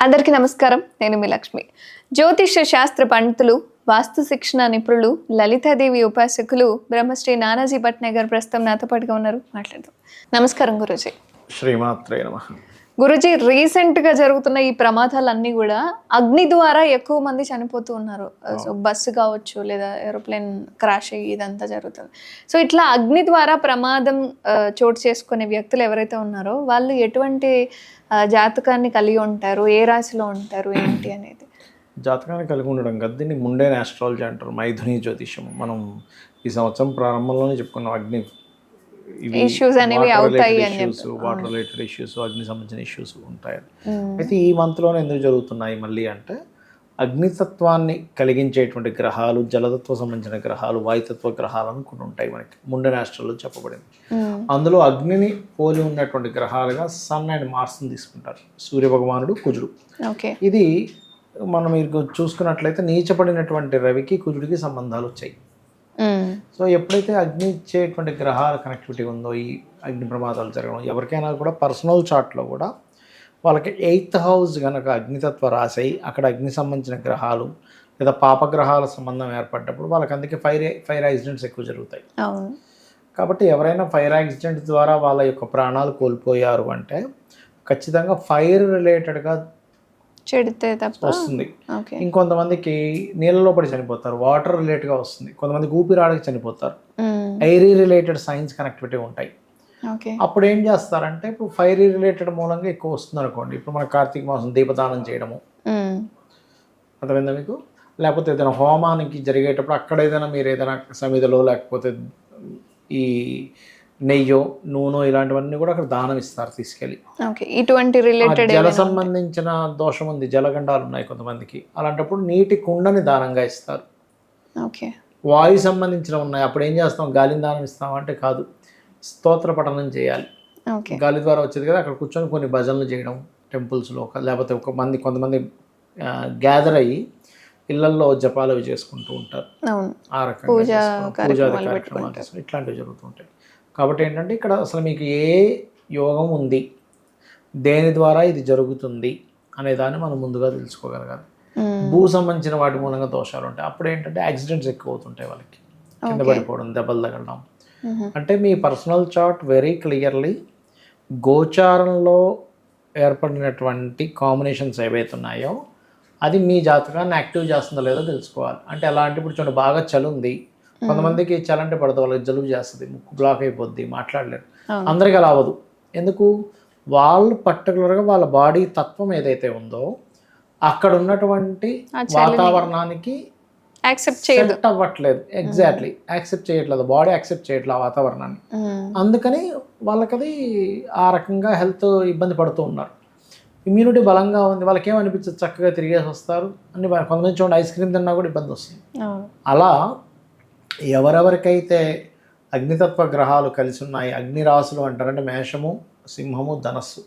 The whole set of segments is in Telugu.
అందరికీ నమస్కారం నేను మీ లక్ష్మి. జ్యోతిష శాస్త్ర పండితులు వాస్తు శిక్షణ నిపుణులు లలితాదేవి ఉపాసకులు బ్రహ్మశ్రీ నానాజీ భట్నగర్ ప్రస్తుతం నాతో పాటుగా ఉన్నారు. మాట్లాడదాం. నమస్కారం గురుజీ. శ్రీమాత్రే నమ. గురుజీ రీసెంట్గా జరుగుతున్న ఈ ప్రమాదాలన్నీ కూడా అగ్ని ద్వారా ఎక్కువ మంది చనిపోతూ ఉన్నారు. సో బస్సు కావచ్చు లేదా ఏరోప్లేన్ క్రాష్ అయ్యి ఇదంతా జరుగుతుంది. సో ఇట్లా అగ్ని ద్వారా ప్రమాదం చోటు చేసుకునే వ్యక్తులు ఎవరైతే ఉన్నారో వాళ్ళు ఎటువంటి జాతకాన్ని కలిగి ఉంటారు? ఏ రాశిలో ఉంటారు? ఏంటి అనేది? జాతకాన్ని కలిగి ఉండడం కదా. దీన్ని ముండే ఆస్ట్రాలజీ అంటారు. మైథుని జ్యోతిష్యం. మనం ఈ సంవత్సరం ప్రారంభంలోనే చెప్పుకున్నాం అగ్ని Issues అనేవి అవుతాయి ఇష్యూస్ వాటర్ రిలేటెడ్ ఇష్యూస్ అగ్ని సంబంధించిన ఇష్యూస్ ఉంటాయి. మ్మ్. అయితే ఈ మంత్లోనే ఎందుకు జరుగుతున్నాయి మళ్ళీ అంటే అగ్నితత్వాన్ని కలిగించేటువంటి గ్రహాలు జలతత్వ సంబంధించిన గ్రహాలు వాయుతత్వ గ్రహాలను కొన్ని ఉంటాయి మనకి. ముండె ఆస్ట్రాల్లో చెప్పబడింది. మ్మ్. అందులో అగ్నిని పోలి ఉన్నటువంటి గ్రహాలుగా సన్ అండ్ మార్స్ని తీసుకుంటారు. సూర్య భగవానుడు కుజుడు. ఓకే. ఇది మనం మీరు చూసుకున్నట్లయితే నీచపడినటువంటి రవికి కుజుడికి సంబంధాలు వచ్చాయి. మ్మ్. సో ఎప్పుడైతే అగ్ని ఇచ్చేటువంటి గ్రహాల కనెక్టివిటీ ఉందో ఈ అగ్ని ప్రమాదాలు జరగడం ఎవరికైనా కూడా పర్సనల్ చార్ట్లో కూడా వాళ్ళకి ఎయిత్ హౌస్ కనుక అగ్నితత్వ రాశి అక్కడ అగ్ని సంబంధించిన గ్రహాలు లేదా పాపగ్రహాల సంబంధం ఏర్పడ్డప్పుడు వాళ్ళకి అందుకే ఫైర్ ఫైర్ యాక్సిడెంట్స్ ఎక్కువ జరుగుతాయి. కాబట్టి ఎవరైనా ఫైర్ యాక్సిడెంట్ ద్వారా వాళ్ళ యొక్క ప్రాణాలు కోల్పోయారు అంటే ఖచ్చితంగా ఫైర్ రిలేటెడ్గా చెడితే తప్ప? వస్తుంది. ఇంకొంతమందికి నీళ్ళలో పడి చనిపోతారు వాటర్ రిలేటెడ్గా వస్తుంది. కొంతమంది ఊపిరాడకి చనిపోతారు. ఐరీ రిలేటెడ్ సైన్స్ కనెక్టివిటీ ఉంటాయి. ఓకే. అప్పుడు ఏం చేస్తారంటే ఇప్పుడు ఫైరీ రిలేటెడ్ మూలంగా ఎక్కువ వస్తుంది అనుకోండి. ఇప్పుడు మన కార్తీక మాసం దీపదానం చేయడము. అర్థమైందా మీకు? లేకపోతే ఏదైనా హోమానికి జరిగేటప్పుడు అక్కడ ఏదైనా మీరు ఏదైనా సమిధిలో లేకపోతే ఈ నెయ్యో నూనె ఇలాంటివన్నీ కూడా అక్కడ దానం ఇస్తారు తీసుకెళ్ళి. ఓకే ఇటువంటి రిలేటెడ్ జల సంబంధించిన దోషం ఉంది జలగండాలు ఉన్నాయి కొంతమందికి. అలాంటప్పుడు నీటి కుండని దానంగా ఇస్తారు. ఓకే. వాయు సంబంధించిన ఉన్నాయి అప్పుడు ఏం చేస్తాం? గాలిని దానం ఇస్తాం అంటే కాదు స్తోత్ర పఠనం చేయాలి. ఓకే. గాలి ద్వారా వచ్చేది కదా అక్కడ కూర్చొని కొన్ని భజనలు చేయడం టెంపుల్స్లో లేకపోతే ఒక మంది కొంతమంది గ్యాదర్ అయ్యి ఇళ్ళల్లో జపాలు అవి చేసుకుంటూ ఉంటారు. ఆ రకంగా పూజ కార్యక్రమాలు ఇట్లాంటివి జరుగుతుంటాయి కాబట్టి ఏంటంటే ఇక్కడ అసలు మీకు ఏ యోగం ఉంది? దేని ద్వారా ఇది జరుగుతుంది? అనే దాన్ని మనం ముందుగా తెలుసుకోగలగాలి. భూ సంబంధించిన వాటి మూలంగా దోషాలు ఉంటాయి. అప్పుడు ఏంటంటే యాక్సిడెంట్స్ ఎక్కువ అవుతుంటాయి వాళ్ళకి. కింద పడిపోవడం దెబ్బలు తగలడం. అంటే మీ పర్సనల్ చార్ట్ వెరీ క్లియర్లీ గోచారంలో ఏర్పడినటువంటి కాంబినేషన్స్ ఏవైతే ఉన్నాయో అది మీ జాతకాన్ని యాక్టివ్ చేస్తుందో లేదో తెలుసుకోవాలి. అంటే ఎలా అంటే ఇప్పుడు చూడండి బాగా చలి ఉంది. కొంతమందికి చలి అంటే పడదు వాళ్ళకి జలుబు చేస్తుంది ముక్కు బ్లాక్ అయిపోద్ది మాట్లాడలేరు. అందరికీ అలా అవ్వదు. ఎందుకు? వాళ్ళు పర్టికులర్గా వాళ్ళ బాడీ తత్వం ఏదైతే ఉందో అక్కడ ఉన్నటువంటి వాతావరణానికి యాక్సెప్ట్ సెట్ అవ్వట్లేదు. ఎగ్జాక్ట్లీ యాక్సెప్ట్ చేయట్లేదు. బాడీ యాక్సెప్ట్ చేయట్లేదు ఆ వాతావరణాన్ని. అందుకని వాళ్ళకి అది ఆ రకంగా హెల్త్ ఇబ్బంది పడుతూ ఉన్నారు. ఇమ్యూనిటీ బలంగా ఉంది. వాళ్ళకి ఏమనిపించదు చక్కగా తిరిగేసి వస్తారు. అన్ని కొంతమంది చూడండి ఐస్ క్రీమ్ తిన్నా కూడా ఇబ్బంది వస్తుంది. అలా ఎవరెవరికైతే అగ్నితత్వ గ్రహాలు కలిసి ఉన్నాయి అగ్ని రాసులు అంటారంటే మేషము సింహము ధనస్సు.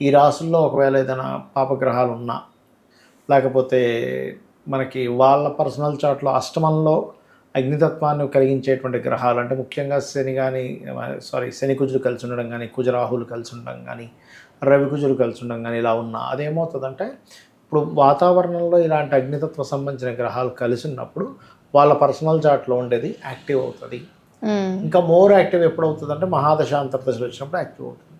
ఈ రాసుల్లో ఒకవేళ ఏదైనా పాపగ్రహాలు ఉన్నా లేకపోతే మనకి వాళ్ళ పర్సనల్ చాట్లో అష్టమంలో అగ్నితత్వాన్ని కలిగించేటువంటి గ్రహాలు అంటే ముఖ్యంగా శని కానీ సారీ శని కుజులు కలిసి ఉండడం కానీ కుజరాహులు కలిసి ఉండడం కానీ రవి కుజులు కలిసి ఉండడం కానీ ఇలా ఉన్నా అదేమవుతుందంటే ఇప్పుడు వాతావరణంలో ఇలాంటి అగ్నితత్వ సంబంధించిన గ్రహాలు కలిసి ఉన్నప్పుడు వాళ్ళ పర్సనల్ చార్ట్లో ఉండేది యాక్టివ్ అవుతుంది. ఇంకా మోర్ యాక్టివ్ ఎప్పుడు అవుతుంది అంటే మహాదశాంతర దశలు వచ్చినప్పుడు యాక్టివ్ అవుతుంది.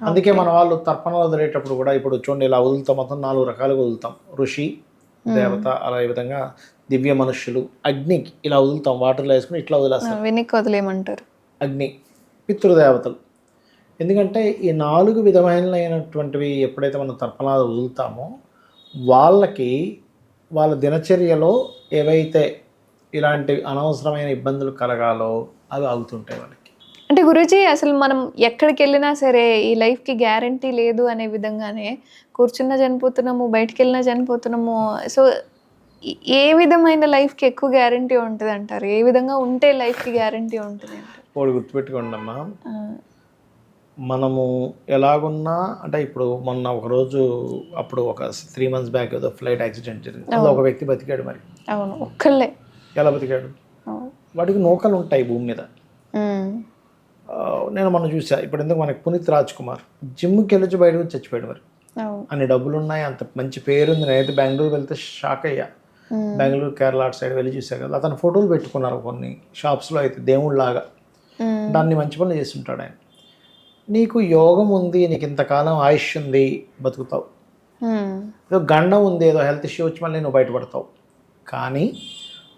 అందుకే మన వాళ్ళు తర్పణలు వదిలేటప్పుడు కూడా ఇప్పుడు చూడండి ఇలా వదులుతాం మొత్తం నాలుగు రకాలుగా వదులుతాం. ఋషి దేవత అలా ఈ విధంగా దివ్య మనుష్యులు అగ్నికి ఇలా వదులుతాం వాటర్లో వేసుకుని ఇట్లా వదిలేస్తాం. వెనక్కి వదిలేయమంటారు. అగ్ని పితృదేవతలు. ఎందుకంటే ఈ నాలుగు విధమైనటువంటివి ఎప్పుడైతే మనం తర్పణాలు వదులుతామో వాళ్ళకి వాళ్ళ దినచర్యలో ఏవైతే ఇలాంటి అనవసరమైన ఇబ్బందులు కలగాలో అవి అవుతుంటాయి వాళ్ళకి అంటే గురూజీ అసలు మనం ఎక్కడికి వెళ్ళినా సరే ఈ లైఫ్కి గ్యారంటీ లేదు అనే విధంగానే కూర్చున్నా చనిపోతున్నాము బయటికి వెళ్ళినా చనిపోతున్నాము. సో ఏ విధమైన లైఫ్కి ఎక్కువ గ్యారంటీ ఉంటుంది అంటారు ఏ విధంగా ఉంటే లైఫ్కి గ్యారంటీ ఉంటుంది? ఒకటి గుర్తుపెట్టుకోండి అమ్మా. మనము ఎలాగున్నా అంటే ఇప్పుడు మొన్న ఒక రోజు అప్పుడు ఒక త్రీ మంత్స్ బ్యాక్ ఏదో ఫ్లైట్ యాక్సిడెంట్ జరిగింది. ఒక వ్యక్తి బతికాడు మరి. అవును ఒక్కళ్ళే. ఎలా బతికాడు. వాటికి నూకలు ఉంటాయి భూమి మీద. నేను మొన్న చూసా ఇప్పుడు ఎందుకు మనకి పునీత్ రాజ్ కుమార్ జిమ్కి వెళ్ళొచ్చి బయటకు వచ్చి చచ్చిపోయాడు మరి. అన్ని డబ్బులు ఉన్నాయి అంత మంచి పేరుంది. నేనైతే బెంగళూరు వెళ్తే షాక్ అయ్యా. బెంగళూరు కేరళ అటు సైడ్ వెళ్ళి చూసా కదా అతను ఫోటోలు పెట్టుకున్నారు కొన్ని షాప్స్లో అయితే దేవుళ్ళలాగా. దాన్ని మంచి పనులు చేస్తుంటాడు ఆయన. నీకు యోగం ఉంది నీకు ఇంతకాలం ఆయుష్ ఉంది బతుకుతావు. ఏదో గండం ఉంది ఏదో హెల్త్ ఇష్యూ వచ్చి మళ్ళీ నువ్వు బయటపడతావు. కానీ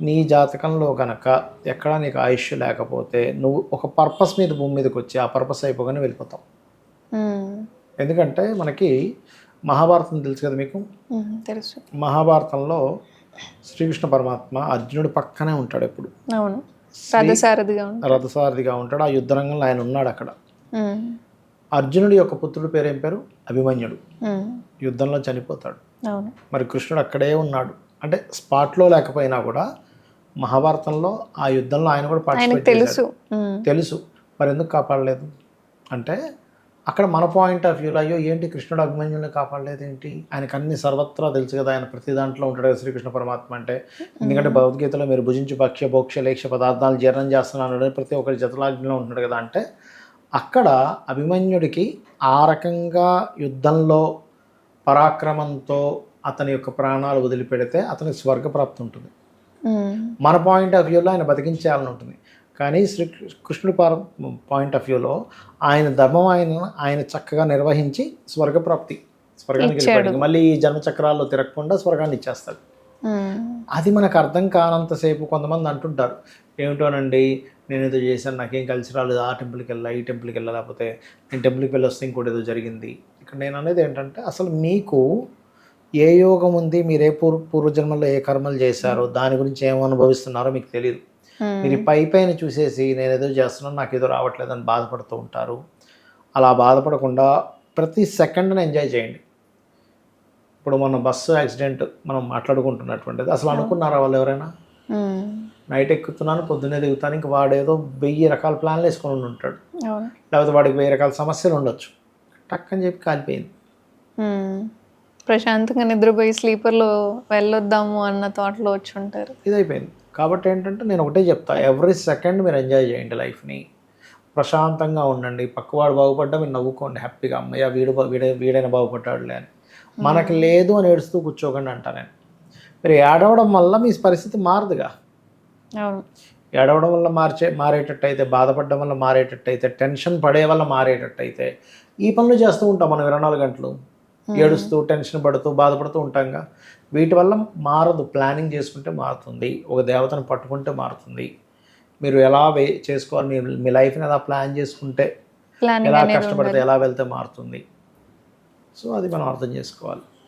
నీ జాతకంలో కనుక ఎక్కడా నీకు ఆయుష్ లేకపోతే నువ్వు ఒక పర్పస్ మీద భూమి మీదకి వచ్చి ఆ పర్పస్ అయిపోగానే వెళ్ళిపోతావు. ఎందుకంటే మనకి మహాభారతం తెలుసు కదా మీకు. తెలుసు. మహాభారతంలో శ్రీకృష్ణ పరమాత్మ అర్జునుడి పక్కనే ఉంటాడు ఎప్పుడు. అవును. రథసారథిగా ఉంటాడు. ఆ యుద్ధ రంగంలో ఆయన ఉన్నాడు అక్కడ. అర్జునుడి యొక్క పుత్రుడి పేరు ఏం పేరు? అభిమన్యుడు. యుద్ధంలో చనిపోతాడు. మరి కృష్ణుడు అక్కడే ఉన్నాడు. అంటే స్పాట్లో లేకపోయినా కూడా మహాభారతంలో ఆ యుద్ధంలో ఆయన కూడా పార్టిసిపేట్ తెలుసు. తెలుసు. మరి ఎందుకు కాపాడలేదు? అంటే అక్కడ మన పాయింట్ ఆఫ్ వ్యూలో అయ్యో ఏంటి కృష్ణుడు అభిమన్యుల్ని కాపాడలేదు ఏంటి ఆయనకు అన్ని సర్వత్రా తెలుసు కదా ఆయన ప్రతి దాంట్లో ఉంటాడు శ్రీకృష్ణ పరమాత్మ అంటే. ఎందుకంటే భగవద్గీతలో మీరు భుజించు భక్ష్య భోక్ష లేక్ష పదార్థాలు జీర్ణం చేస్తున్నాను అని ప్రతి ఒక్కరి జతలాగ్నిలో ఉంటున్నాడు కదా అంటే అక్కడ అభిమన్యుడికి ఆ రకంగా యుద్ధంలో పరాక్రమంతో అతని యొక్క ప్రాణాలు వదిలిపెడితే అతనికి స్వర్గప్రాప్తి ఉంటుంది. మన పాయింట్ ఆఫ్ వ్యూలో ఆయన బతికించేయాలని ఉంటుంది. కానీ శ్రీ కృష్ణుడి పార పాయింట్ ఆఫ్ వ్యూలో ఆయన ధర్మం ఆయన ఆయన చక్కగా నిర్వహించి స్వర్గప్రాప్తి స్వర్గానికి వెళ్ళిపోయాడు. మళ్ళీ ఈ జన్మచక్రాల్లో తిరగకుండా స్వర్గాన్ని ఇచ్చేస్తాడు. మ్మ్. అది మనకు అర్థం కానంతసేపు కొంతమంది అంటుంటారు. ఏమిటోనండి నేను ఏదో చేశాను నాకేం కలిసి రాలేదు. ఆ టెంపుల్కి వెళ్ళా ఈ టెంపుల్కి వెళ్ళా లేకపోతే నేను టెంపుల్కి వెళ్ళి వస్తే ఇంకోటి ఏదో జరిగింది. ఇక్కడ నేను అనేది ఏంటంటే అసలు మీకు ఏ యోగం ఉంది మీరు ఏ పూర్వ పూర్వజన్మలో ఏ కర్మలు చేశారో దాని గురించి ఏం అనుభవిస్తున్నారో మీకు తెలియదు. మీరు పై పైన చూసేసి నేను ఏదో చేస్తున్నాను నాకు ఏదో రావట్లేదు అని బాధపడుతూ ఉంటారు. అలా బాధపడకుండా ప్రతి సెకండ్ని ఎంజాయ్ చేయండి. ఇప్పుడు మన బస్సు యాక్సిడెంట్ మనం మాట్లాడుకుంటున్నటువంటిది. అసలు అనుకున్నారా వాళ్ళు ఎవరైనా. నైట్ ఎక్కుతున్నాను పొద్దున్నే దిగుతాను ఇంక వాడేదో వెయ్యి రకాల ప్లాన్లు వేసుకొని ఉంటాడు. లేకపోతే వాడికి వెయ్యి రకాల సమస్యలు ఉండొచ్చు. టక్ అని చెప్పి కాలిపోయింది. ప్రశాంతంగా నిద్రపోయి స్లీపర్లో వెళ్ళొద్దాము అన్న థాట్లో వచ్చి ఉంటారు ఇది అయిపోయింది కాబట్టి ఏంటంటే నేను ఒకటే చెప్తా ఎవ్రీ సెకండ్ మీరు ఎంజాయ్ చేయండి లైఫ్ని ప్రశాంతంగా ఉండండి. పక్కవాడు బాగుపడ్డా మీరు నవ్వుకోండి హ్యాపీగా అమ్మయ్య వీడు వీడే వీడైనా బాగుపడ్డాడులే అని. మనకి లేదు అని ఏడుస్తూ కూర్చోకండి అంటా నేను. మీరు ఏడవడం వల్ల మీ పరిస్థితి మారదుగా. ఏడవడం వల్ల మార్చే మారేటట్టు అయితే బాధపడడం వల్ల మారేటట్టు అయితే టెన్షన్ పడే వల్ల మారేటట్టు అయితే ఈ పనులు చేస్తూ ఉంటాం మనం ఇరవై నాలుగు గంటలు. ఏడుస్తూ టెన్షన్ పడుతూ బాధపడుతూ ఉంటాంగా. వీటి వల్ల మారదు. ప్లానింగ్ చేసుకుంటే మారుతుంది. ఒక దేవతను పట్టుకుంటే మారుతుంది. మీరు ఎలా వే చేసుకోవాలి? మీ మీ లైఫ్ని ఎలా ప్లాన్ చేసుకుంటే ఎలా కష్టపడితే ఎలా వెళ్తే మారుతుంది? సో అది మనం అర్థం చేసుకోవాలి.